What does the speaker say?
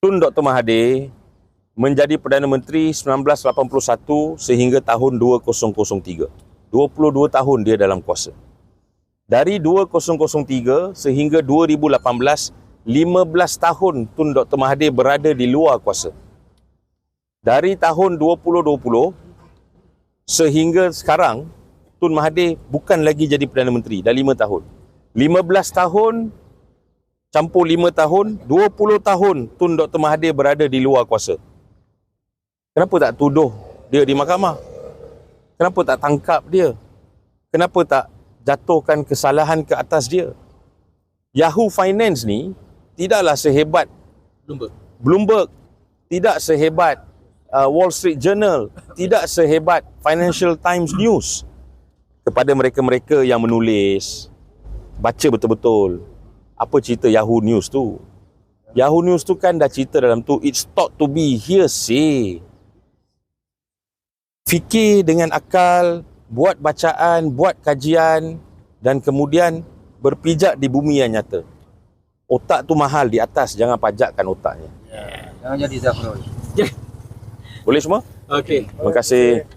Tun Dr. Mahathir menjadi Perdana Menteri 1981 sehingga tahun 2003. 22 tahun dia dalam kuasa. Dari 2003 sehingga 2018, 15 tahun Tun Dr. Mahathir berada di luar kuasa. Dari tahun 2020 sehingga sekarang, Tun Mahathir bukan lagi jadi Perdana Menteri, dah 5 tahun. 15 tahun campur 5 tahun, 20 tahun Tun Dr. Mahathir berada di luar kuasa. Kenapa tak tuduh dia di mahkamah? Kenapa tak tangkap dia? Kenapa tak jatuhkan kesalahan ke atas dia? Yahoo Finance ni tidaklah sehebat Bloomberg. Bloomberg, tidak sehebat uh, Wall Street Journal, tidak sehebat Financial Times News. Kepada mereka-mereka yang menulis, baca betul-betul apa cerita Yahoo News tu. Yahoo News tu kan dah cerita dalam tu it's thought to be hearsay. Fikir dengan akal, buat bacaan, buat kajian dan kemudian berpijak di bumi yang nyata. Otak tu mahal di atas, jangan pajakkan otaknya. Jangan jadi Zafrul. Boleh semua? Okey. Terima kasih.